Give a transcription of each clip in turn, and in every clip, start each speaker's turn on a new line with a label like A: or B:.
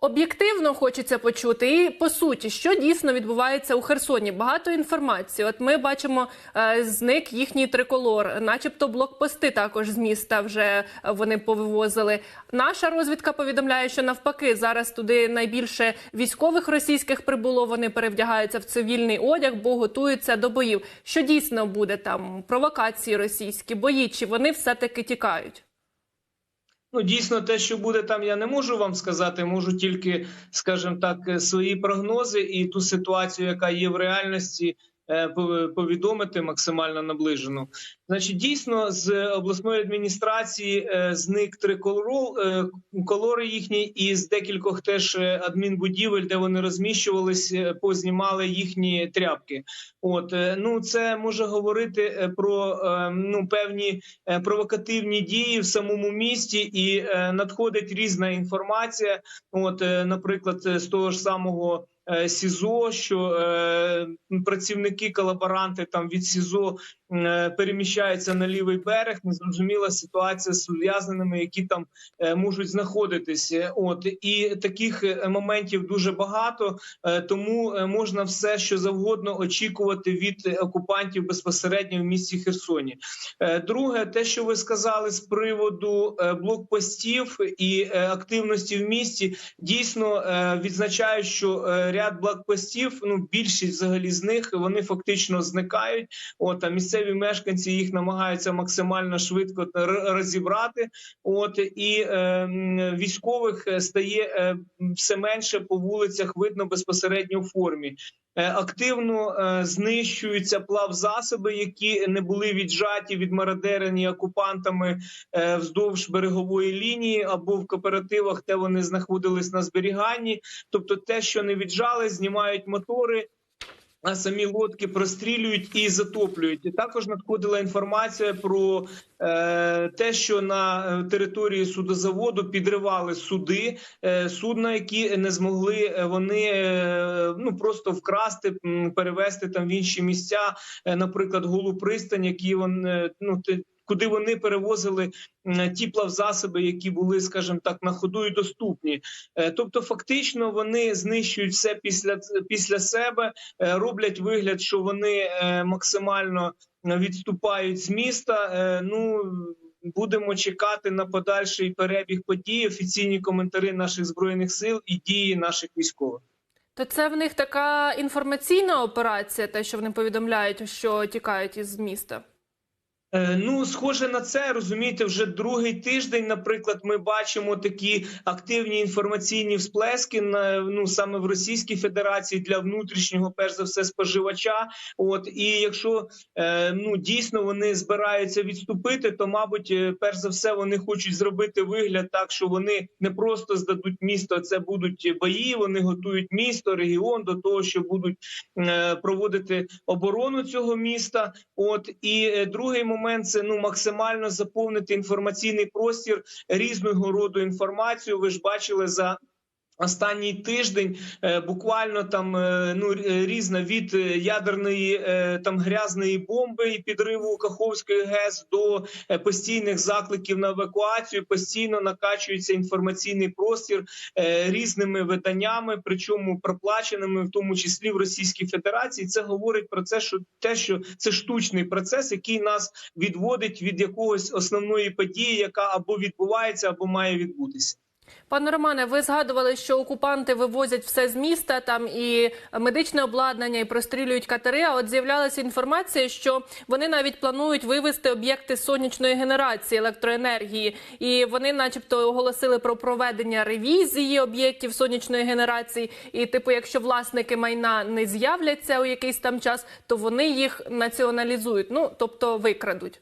A: Об'єктивно хочеться почути, і по суті, що дійсно відбувається у Херсоні. Багато інформації. От ми бачимо, е, зник їхній триколор, начебто блокпости також з міста вже вони повивозили. Наша розвідка повідомляє, що навпаки зараз туди найбільше військових російських прибуло. Вони перевдягаються в цивільний одяг, бо готуються до боїв. Що дійсно буде там? Провокації російські бої, чи вони все таки тікають?
B: Ну, дійсно, те, що буде там, я не можу вам сказати. Можу тільки, скажімо так, свої прогнози і ту ситуацію, яка є в реальності, повідомити максимально наближену. Значить, дійсно, з обласної адміністрації е, зник триколор, е, колори їхні, і з декількох теж е, адмінбудівель, де вони розміщувались, е, познімали їхні тряпки. От е, ну це може говорити е, про е, ну певні е, провокативні дії в самому місті, і е, надходить різна інформація. От, е, наприклад, е, з того ж самого. Е, СІЗО, що е, працівники колаборанти там від СІЗО переміщаються на лівий берег. Незрозуміла ситуація з ув'язненими, які там е, можуть знаходитися. От і таких е, моментів дуже багато, е, тому е, можна все, що завгодно очікувати від е, окупантів безпосередньо в місті Херсоні. Е, Друге, те, що ви сказали з приводу е, блокпостів і е, активності в місті, дійсно е, відзначаю, що е, ряд блокпостів, ну більшість взагалі з них вони фактично зникають. От а місцеві мешканці їх намагаються максимально швидко розібрати. От і е, військових е, стає е, все менше по вулицях, видно безпосередньо в формі. Е, Активно знищуються плавзасоби, які не були віджаті, відмародерені окупантами вздовж берегової лінії або в кооперативах, де вони знаходились на зберіганні. Тобто, те, що не віджали, знімають мотори. А самі лодки прострілюють і затоплюють. І також надходила інформація про е, те, що на е, території судозаводу підривали суди, е, судна, які не змогли е, вони е, ну просто вкрасти, перевести там в інші місця, е, наприклад, голу пристань, які вони ну те- куди вони перевозили ті плавзасоби, які були, скажімо так, на ходу і доступні. Е, Тобто, фактично, вони знищують все після після себе, е, роблять вигляд, що вони е, максимально відступають з міста. Ну будемо чекати на подальший перебіг подій, офіційні коментарі наших збройних сил і дії наших військових.
A: То це в них така інформаційна операція, те, що вони повідомляють, що тікають із міста.
B: Е, Ну, схоже на це, розумієте, вже другий тиждень, наприклад, ми бачимо такі активні інформаційні всплески на ну саме в Російській Федерації для внутрішнього, перш за все, споживача. От і якщо е, ну дійсно вони збираються відступити, то мабуть, е, перш за все, вони хочуть зробити вигляд так, що вони не просто здадуть місто, а це будуть бої. Вони готують місто, регіон до того, що будуть е, проводити оборону цього міста. От і е, другий момент це ну максимально заповнити інформаційний простір різного роду інформацію. Ви ж бачили за. Останній тиждень е, буквально там е, ну різна від е, ядерної е, там грязної бомби і підриву Каховської ГЕС до е, постійних закликів на евакуацію. Постійно накачується інформаційний простір е, різними виданнями, причому проплаченими, в тому числі в Російській Федерації. Це говорить про це, що те, що це штучний процес, який нас відводить від якогось основної події, яка або відбувається, або має відбутися.
A: Пане Романе, ви згадували, що окупанти вивозять все з міста, там і медичне обладнання, і прострілюють катери. А от з'являлася інформація, що вони навіть планують вивезти об'єкти сонячної генерації електроенергії, і вони, начебто, оголосили про проведення ревізії об'єктів сонячної генерації. І, типу, якщо власники майна не з'являться у якийсь там час, то вони їх націоналізують, ну тобто викрадуть.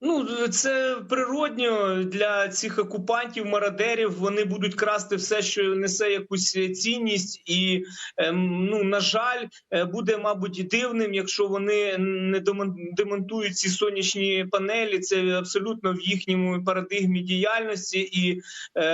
B: Ну, це природньо для цих окупантів, мародерів. Вони будуть красти все, що несе якусь цінність, і ем, ну на жаль, е, буде мабуть дивним, якщо вони не демонтують ці сонячні панелі. Це абсолютно в їхньому парадигмі діяльності, і е,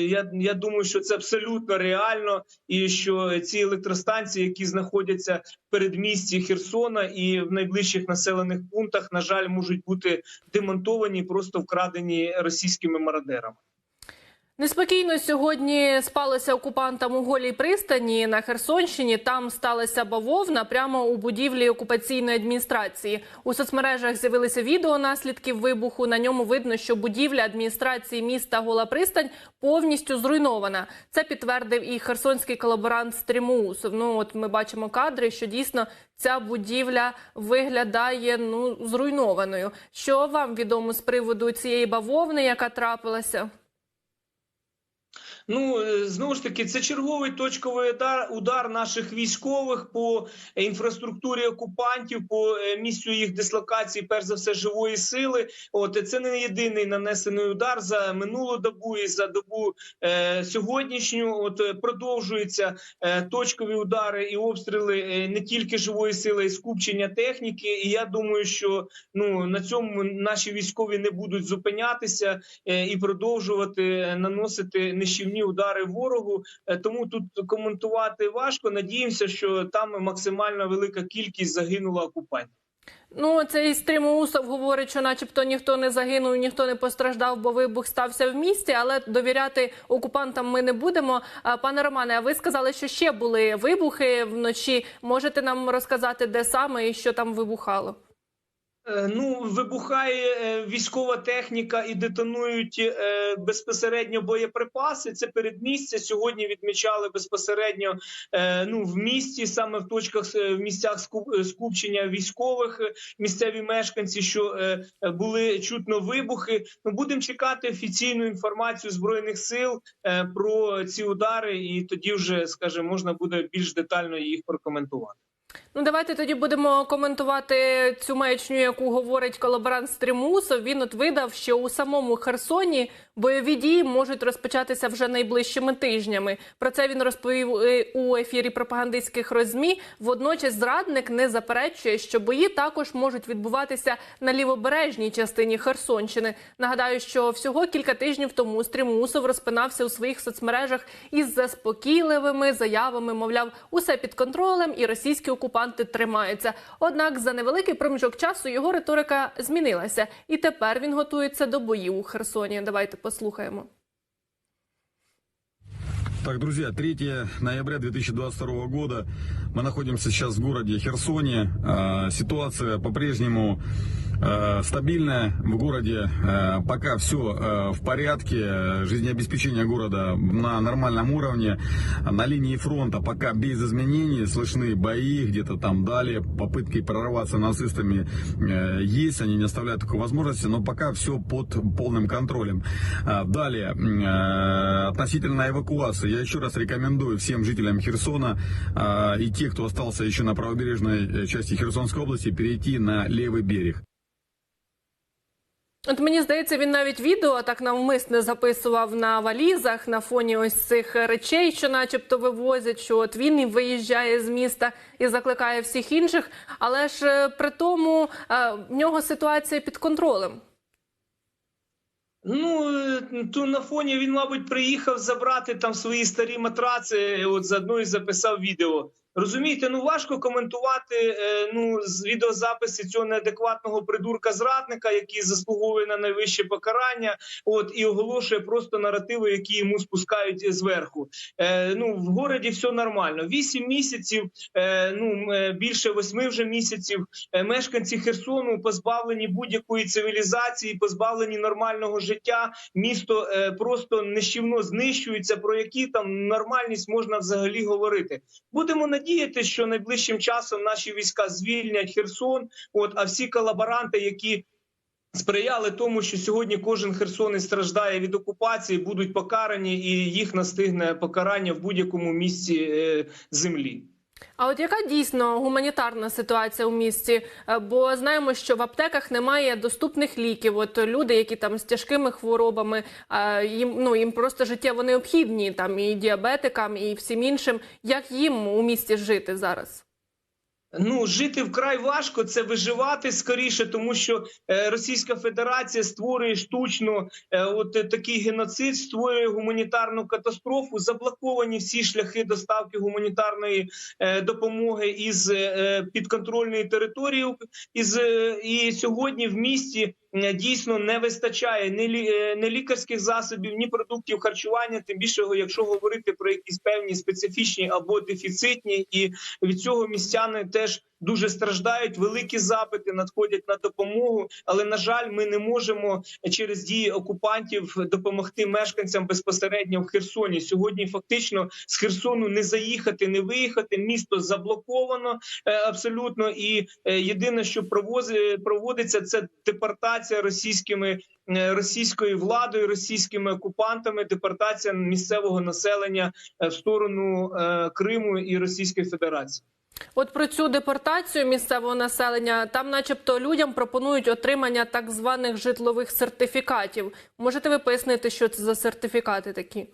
B: я, я думаю, що це абсолютно реально, і що ці електростанції, які знаходяться в передмісті Херсона і в найближчих населених пунктах, на жаль, можуть бути демонтовані, просто вкрадені російськими мародерами.
A: Неспокійно сьогодні спалося окупантам у голій пристані на Херсонщині. Там сталася бавовна прямо у будівлі окупаційної адміністрації. У соцмережах з'явилися відео наслідків вибуху. На ньому видно, що будівля адміністрації міста Гола Пристань повністю зруйнована. Це підтвердив і херсонський колаборант Стрімоусов. Ну от ми бачимо кадри, що дійсно ця будівля виглядає ну зруйнованою. Що вам відомо з приводу цієї бавовни, яка трапилася?
B: Ну е, знову ж таки, це черговий точковий удар, удар наших військових по інфраструктурі окупантів, по е, місцю їх дислокації, перш за все, живої сили. От це не єдиний нанесений удар за минулу добу і за добу е, сьогоднішню. От е, продовжуються е, точкові удари і обстріли не тільки живої сили, й скупчення техніки. І я думаю, що ну на цьому наші військові не будуть зупинятися е, і продовжувати наносити нищівні удари ворогу. Е, Тому тут коментувати важко. Надіємося, що там максимально велика кількість загинула окупантів.
A: Ну, цей Стрімоусов говорить, що начебто ніхто не загинув, ніхто не постраждав, бо вибух стався в місті, але довіряти окупантам ми не будемо. Пане Романе, а ви сказали, що ще були вибухи вночі. Можете нам розказати, де саме і що там вибухало?
B: Е, Ну, вибухає е, військова техніка і детонують е, безпосередньо боєприпаси. Це передмістя. Сьогодні відмічали безпосередньо ну, в місті, саме в точках в місцях ску- скупчення військових, місцеві мешканці, що були чутно вибухи. Ну, будемо чекати офіційну інформацію збройних сил про ці удари, і тоді вже скажімо, можна буде більш детально їх прокоментувати.
A: Ну, давайте тоді будемо коментувати цю маячню, яку говорить колаборант Стрімусов. Він от видав, що у самому Херсоні бойові дії можуть розпочатися вже найближчими тижнями. Про це він розповів е, у ефірі пропагандистських розмі. Водночас зрадник не заперечує, що бої також можуть відбуватися на лівобережній частині Херсонщини. Нагадаю, що всього кілька тижнів тому Стрімусов розпинався у своїх соцмережах із заспокійливими заявами. Мовляв, усе під контролем, і російські окупанти тримаються. Однак за невеликий проміжок часу його риторика змінилася, і тепер він готується до боїв у Херсоні. Давайте послухаємо.
C: Так, друзья, 3 ноября 2022 года. Мы находимся сейчас в городе Херсоне. Э, Ситуация по-прежнему э, стабильная в городе. Э, Пока все в порядке. Жизнеобеспечение города на нормальном уровне. На линии фронта пока без изменений. Слышны бои где-то там далее. Попытки прорваться нацистами э, есть. Они не оставляют такой возможности. Но пока все под полным контролем. Далее, э, относительно эвакуации, я еще раз рекомендую всем жителям Херсона и те, кто остался еще на правобережной э, части Херсонской области, перейти на левый берег.
A: От мені здається, він навіть відео так навмисне записував на валізах на фоні ось цих речей, що, начебто, вивозять. Що от він і виїжджає з міста і закликає всіх інших. Але ж е, при тому е, в нього ситуація під контролем.
B: Ну е, то на фоні він, мабуть, приїхав забрати там свої старі матраци. От заодно і записав відео. Розумієте, ну важко коментувати е, ну з відеозаписи цього неадекватного придурка зрадника, який заслуговує на найвище покарання. От і оголошує просто наративи, які йому спускають зверху. Е, ну в городі все нормально. Вісім місяців, е, ну е, більше восьми вже місяців. Е, мешканці Херсону позбавлені будь-якої цивілізації, позбавлені нормального життя. Місто е, просто нищівно знищується. Про які там нормальність можна взагалі говорити? Будемо надіятися, що найближчим часом наші війська звільнять Херсон. От а всі колаборанти, які сприяли тому, що сьогодні кожен херсонець страждає від окупації, будуть покарані, і їх настигне покарання в будь-якому місці е, землі.
A: А от яка дійсно гуманітарна ситуація у місті? Е, Бо знаємо, що в аптеках немає доступних ліків. От люди, які там з тяжкими хворобами, е, їм ну їм просто життєво необхідні, там і діабетикам, і всім іншим. Як їм у місті жити зараз?
B: Ну, жити вкрай важко, це виживати скоріше, тому що е, Російська Федерація створює штучно е, от е, такий геноцид, створює гуманітарну катастрофу. Заблоковані всі шляхи доставки гуманітарної допомоги із підконтрольної території. Із і сьогодні в місті дійсно не вистачає ні, лі, ні лікарських засобів, ні продуктів харчування. Тим більше, якщо говорити про якісь певні специфічні або дефіцитні, і від цього містяни теж дуже страждають. Великі запити надходять на допомогу, але на жаль, ми не можемо через дії окупантів допомогти мешканцям безпосередньо в Херсоні. Сьогодні фактично з Херсону не заїхати, не виїхати. Місто заблоковано е, абсолютно. І е, єдине, що проводиться, це депортація російськими. е, Російською владою, російськими окупантами, депортація місцевого населення в сторону Криму і Російської Федерації.
A: От про цю депортацію місцевого населення там, начебто, людям пропонують отримання так званих житлових сертифікатів. Можете ви пояснити, що це за сертифікати такі?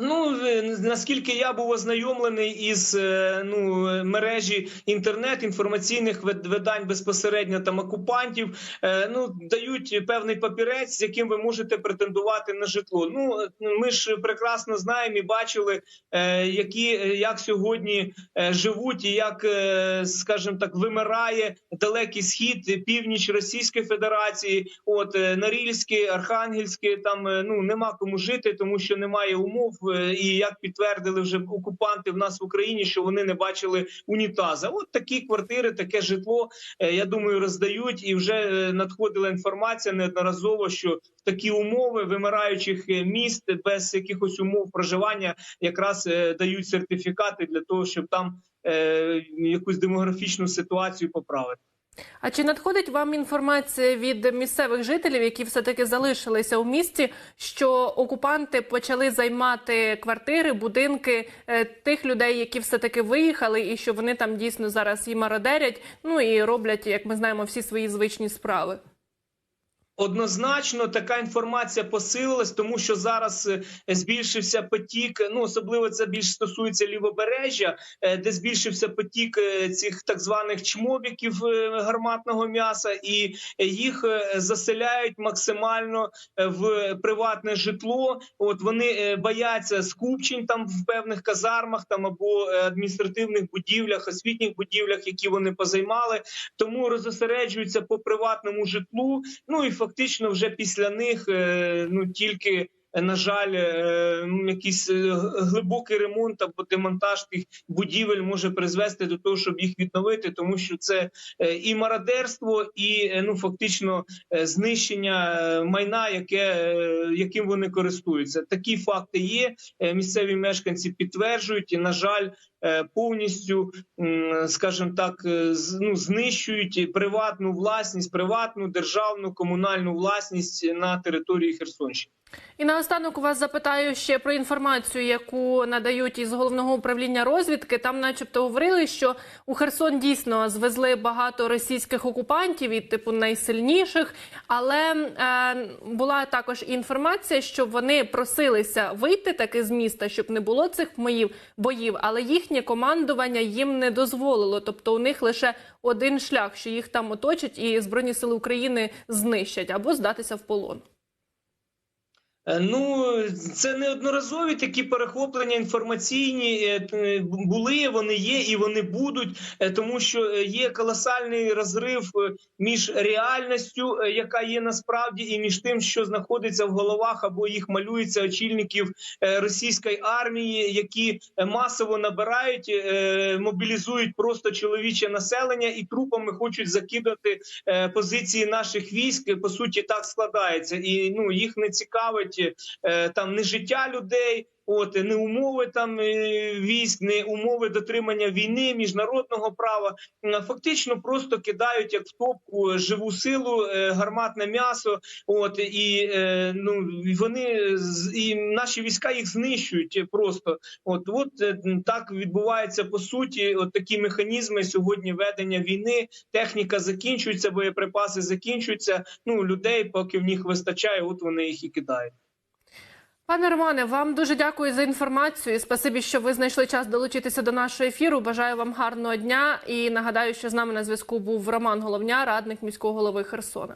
B: Ну е, наскільки я був ознайомлений із е, ну е, мережі інтернет інформаційних видань безпосередньо там окупантів, ну дають певний папірець, з яким ви можете претендувати на житло. Ну ми ж прекрасно знаємо і бачили, які як сьогодні живуть, і як, скажімо так, вимирає далекий схід, північ Російської Федерації. От е, Норильське, Архангельське, там ну нема кому жити, тому що немає умов. Е, І як підтвердили вже окупанти в нас в Україні, що вони не бачили унітаза. От такі квартири, таке житло. е, Я думаю, роздають, і вже е, надходила інформація неодноразово, що такі умови вимираючих міст без якихось умов проживання якраз дають сертифікати для того, щоб там якусь демографічну ситуацію поправити.
A: А чи надходить вам інформація від місцевих жителів, які все таки залишилися у місті, що окупанти почали займати квартири, будинки е, тих людей, які все таки виїхали, і що вони там дійсно зараз і мародерять, ну і роблять, як ми знаємо, всі свої звичні справи?
B: Однозначно така інформація посилилась, тому що зараз е, збільшився потік. Ну особливо це більш стосується лівобережжя, е, де збільшився потік е, цих так званих чмобіків е, гарматного м'яса, і е, їх е, заселяють максимально е, в приватне житло. От вони е, бояться скупчень там в певних казармах, там або е, адміністративних будівлях, освітніх будівлях, які вони позаймали, тому розосереджуються по приватному житлу. Ну і фактично вже після них е, ну тільки. На жаль, е, ну, якийсь е, глибокий ремонт або демонтаж тих будівель може призвести до того, щоб їх відновити, тому що це і мародерство, і ну фактично знищення майна, яке яким вони користуються. Такі факти є. Місцеві мешканці підтверджують, і на жаль, повністю, м, скажімо так, е, ну, знищують приватну власність, приватну державну комунальну власність на території Херсонщини.
A: І наостанок у вас запитаю ще про інформацію, яку надають із головного управління розвідки. Там, начебто, говорили, що у Херсон дійсно звезли багато російських окупантів і типу найсильніших. Але е, була також інформація, що вони просилися вийти таки з міста, щоб не було цих моїв боїв, але їхнє командування їм не дозволило. Тобто у них лише один шлях, що їх там оточать, і збройні сили України знищать або здатися в полон.
B: Е, Ну, це неодноразові такі перехоплення інформаційні е, були, вони є і вони будуть, е, тому що е, є колосальний розрив е, між реальністю, е, яка є насправді, і між тим, що знаходиться в головах або їх малюється очільників е, російської армії, які е, масово набирають, е, мобілізують просто чоловіче населення і трупами хочуть закидати е, позиції наших військ. По суті, так складається, і ну їх не цікавить е, там не життя людей. От не умови там е, військ, не умови дотримання війни, міжнародного права. Фактично просто кидають як в топку живу силу, е, гарматне м'ясо. От і е, ну вони і наші війська їх знищують просто. От от е, так відбувається по суті. От такі механізми сьогодні ведення війни. Техніка закінчується, боєприпаси закінчуються. Ну людей, поки в них вистачає, от вони їх і кидають.
A: Пане Романе, вам дуже дякую за інформацію. Спасибі, що ви знайшли час долучитися до нашого ефіру. Бажаю вам гарного дня і нагадаю, що з нами на зв'язку був Роман Головня, радник міського голови Херсона.